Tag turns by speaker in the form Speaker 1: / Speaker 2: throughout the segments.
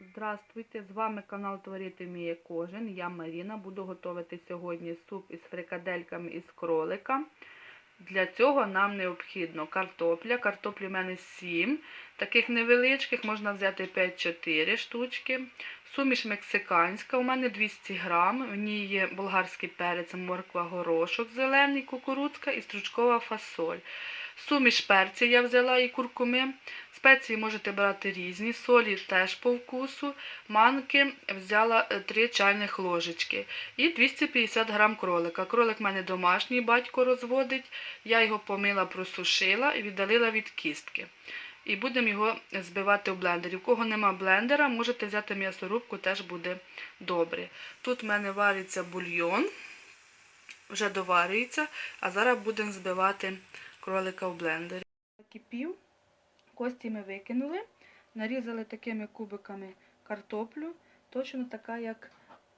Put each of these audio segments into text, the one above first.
Speaker 1: Здравствуйте! З вами канал Творити Міє кожен. Я Маріна. Буду готувати сьогодні суп із фрикадельками із кролика. Для цього нам необхідно картопля. Картоплі в мене 7. Таких невеличких можна взяти 5-4 штучки. Суміш мексиканська. У мене 200 грам. В ній є болгарський перець, морква, горошок зелений, кукурудзка і стручкова фасоль. Суміш перці я взяла і куркуми. Спеції можете брати різні, солі теж по вкусу. Манки взяла 3 чайних ложечки. І 250 грам кролика. Кролик в мене домашній, батько розводить. Я його помила, просушила і віддалила від кістки. І будемо його збивати в блендері. У кого нема блендера, можете взяти м'ясорубку, теж буде добре. Тут в мене вариться бульйон, вже доварюється, а зараз будемо збивати кролика в блендері. Кипів. Кості ми викинули, нарізали такими кубиками картоплю, точно така, як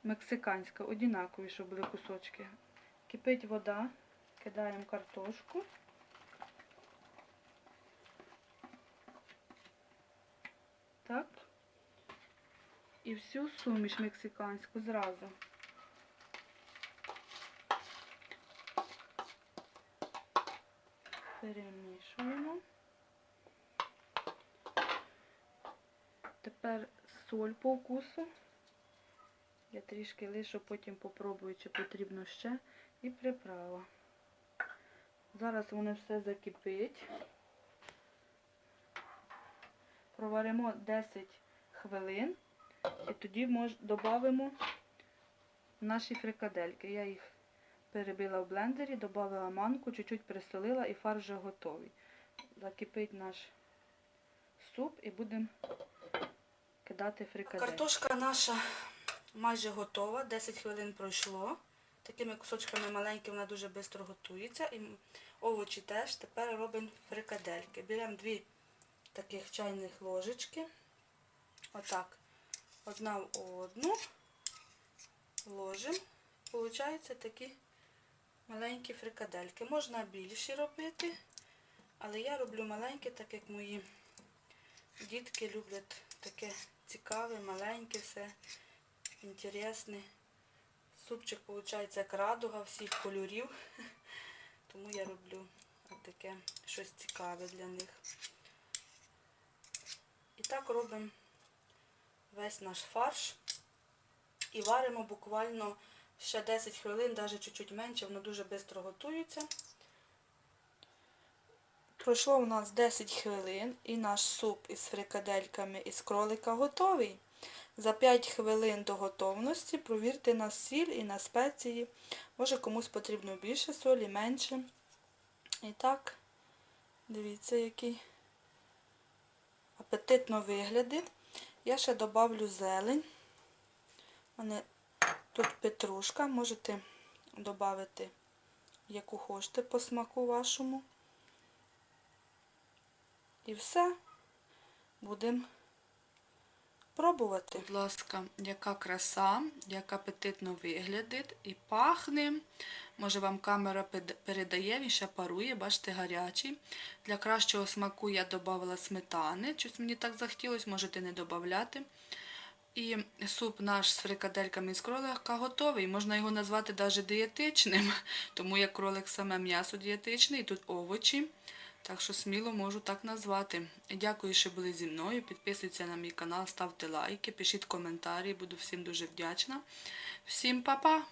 Speaker 1: мексиканська, однакові, щоб були кусочки. Кипить вода, кидаємо картошку. Так. І всю суміш мексиканську зразу. Перемішуємо. Тепер соль по вкусу. Я трішки лишу, потім попробую, чи потрібно ще. І приправа. Зараз воно все закипить. Проваримо 10 хвилин. І тоді мож, додамо наші фрикадельки. Я їх перебила в блендері, додала манку, чуть-чуть присолила і фарш вже готовий. Закипить наш суп і будемо кидати фрикадельки. Картошка наша майже готова, 10 хвилин пройшло. Такими кусочками маленькими вона дуже швидко готується. І овочі теж. Тепер робимо фрикадельки. Беремо дві таких чайних ложечки. Отак. Одна в одну. Ложимо. Получаються такі маленькі фрикадельки. Можна більші робити, але я роблю маленькі, так як мої дітки люблять таке цікаве, маленьке, все інтересне. Супчик, виходить, як радуга всіх кольорів. Тому я роблю таке щось цікаве для них. І так робимо весь наш фарш. І варимо буквально ще 10 хвилин, навіть чуть-чуть менше, воно дуже швидко готується. Пройшло у нас 10 хвилин і наш суп із фрикадельками із кролика готовий. За 5 хвилин до готовності провірте на сіль і на спеції. Може комусь потрібно більше солі, менше. І так, дивіться, який апетитно виглядить. Я ще добавлю зелень. У мене тут петрушка, можете додати, яку хочете по смаку вашому. І все. Будемо пробувати. Будь ласка, яка краса, як апетитно виглядить і пахне. Може вам камера передає, він ще парує, бачите, гарячий. Для кращого смаку я додавала сметани. Щось мені так захотілося, можете не додати. І суп наш з фрикадельками з кролика готовий. Можна його назвати навіть дієтичним, тому як кролик саме м'ясо дієтичне, і тут овочі. Так що сміло можу так назвати. Дякую, що були зі мною. Підписуйтесь на мій канал, ставте лайки, пишіть коментарі, буду всім дуже вдячна. Всім па-па!